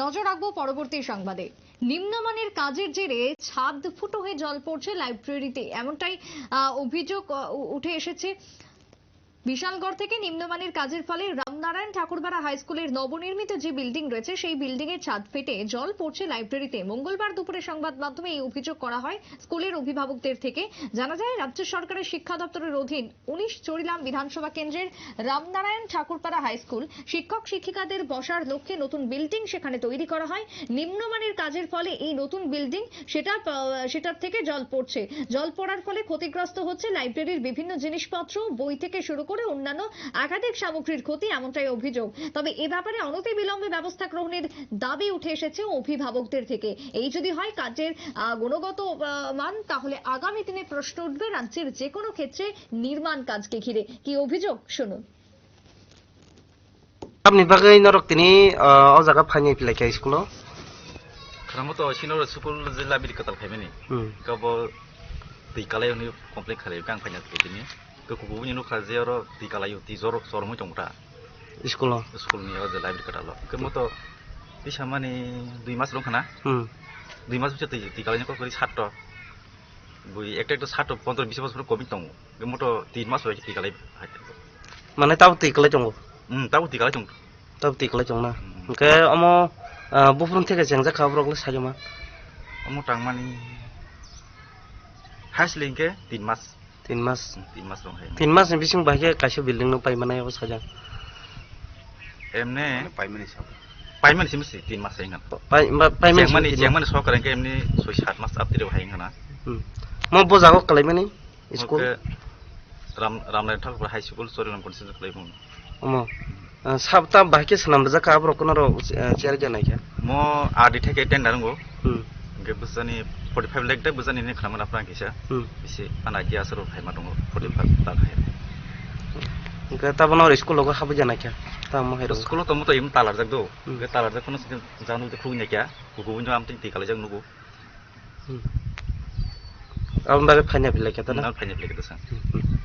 নজর রাখব পরবর্তী সংবাদে। নিম্নমানের কাজের জেরে ছাদ ফুটো হয়ে জল পড়ছে লাইব্রেরিতে। এমনটাই অভিযোগ উঠে এসেছে। বিশালগড় থেকে নিম্নমানের কাজের ফলে রামনারায়ণ ঠাকুরবাড়া হাই স্কুলের নবনির্মিত যে বিল্ডিং রয়েছে, সেই বিল্ডিং এর ছাদ ফেটে জল পড়ছে লাইব্রেরিতে। মঙ্গলবার দুপুরে সংবাদ মাধ্যমে এই অভিযোগ করা হয় স্কুলের অভিভাবকদের থেকে। জানা যায়, রাজ্য সরকারের শিক্ষা দপ্তরের অধীন উনিশ চরিলাম বিধানসভা কেন্দ্রের রামনারায়ণ ঠাকুরপাড়া হাই স্কুল শিক্ষক শিক্ষিকাদের বসার লক্ষ্যে নতুন বিল্ডিং সেখানে তৈরি করা হয়। নিম্নমানের কাজের ফলে এই নতুন বিল্ডিং সেটা, সেটার থেকে জল পড়ছে। জল পড়ার ফলে ক্ষতিগ্রস্ত হচ্ছে লাইব্রেরির বিভিন্ন জিনিসপত্র, বই থেকে শুরু করে অন্যান্য একাধিক সামগ্রীর ক্ষতি এমনটাই অভিযোগ তবে এ ব্যাপারে অনতিবিলম্বে ব্যবস্থা গ্রহণের দাবি উঠে এসেছে অভিভাবকদের থেকে এই যদি হয় কাজের গুণগত মান তাহলে আগামী দিনে প্রশ্ন উঠবে রাজ্যের যে কোনো ক্ষেত্রে নির্মাণ কাজকে ঘিরে কি অভিযোগ শুনুন Kami bagai norok tini uh, o jaga phani pilai kai school. Karena to sino sukul jila bi katal khaimeni. Hmm. Kabo ti kalai ni ke tini. Ko ku ni no khaje oro ti kalai ti sor mu chongta. School. School ni o jila bi katalo. Ke mo to ti samani দুই মাস রং খানা Hmm. দুই মাস ভিতরে ti kalai ni ko kori সাত বই একটা একটা সাত পনেরো বিশ বছর কবি দङ কে মতো তিন মাস হয়েছে Mana tahu ti kelai jongo. হুম তাও ti kalai চং Tahu ti kelai jong na. Hmm. Ke omo uh, bufrun থেকে jengja khabrok le sajoma. অমো টাংমানি হাসলিংকে তিন মাস Tin mas. তিন মাস রং হয় Tin mas ni bising bahaya kaisa building no pai mana ya saja. এমনে পাইমানি সিমসি তিন মাস হয়ে Pai pai men. চেংমানি চেংমানি সরকারকে এমনি ছয় সাত মাস আপতিরে হাই না Hmm. Mo bo jago kalai mani school. Ram Ramnath Thakur high school সরিলাম consent খালাইবো Omo. Uh, sabta bahaya sanam baja khabrok kono ro chair jana kya. মো আদি থেকে টেন্ডার গো Hmm. फर्टी फाइभ लेख दा बुजानि खालामगोन आपना गेसा एसे आना गेया सोर हाइमा दङ फर्टी फाइभ लाख हाइ তাৰমানে স্কুল লগত খাব যোৱা নাইকিয়া স্কুলত মোৰ ইমান তালাৰ যাক দে তালাৰ যাক কোনো জানো খুব নাইকিয়া গুগু বুজি আমি টিকা লৈ যাওক নগু আপোনাৰ ফাইন আপিলে ফাইন আপিলে কেতিয়া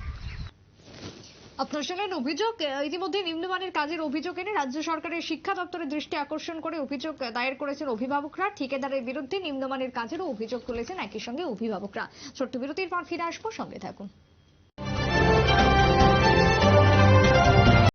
আপনার অভিযোগ ইতিমধ্যে নিম্নমানের কাজের অভিযোগ এনে রাজ্য সরকারের শিক্ষা দপ্তরের দৃষ্টি আকর্ষণ করে অভিযোগ দায়ের করেছেন অভিভাবকরা। ঠিকাদারের বিরুদ্ধে নিম্নমানের কাজেরও অভিযোগ তুলেছেন একই সঙ্গে অভিভাবকরা। ছোট্ট বিরতির পর ফিরে আসব, সঙ্গে থাকুন।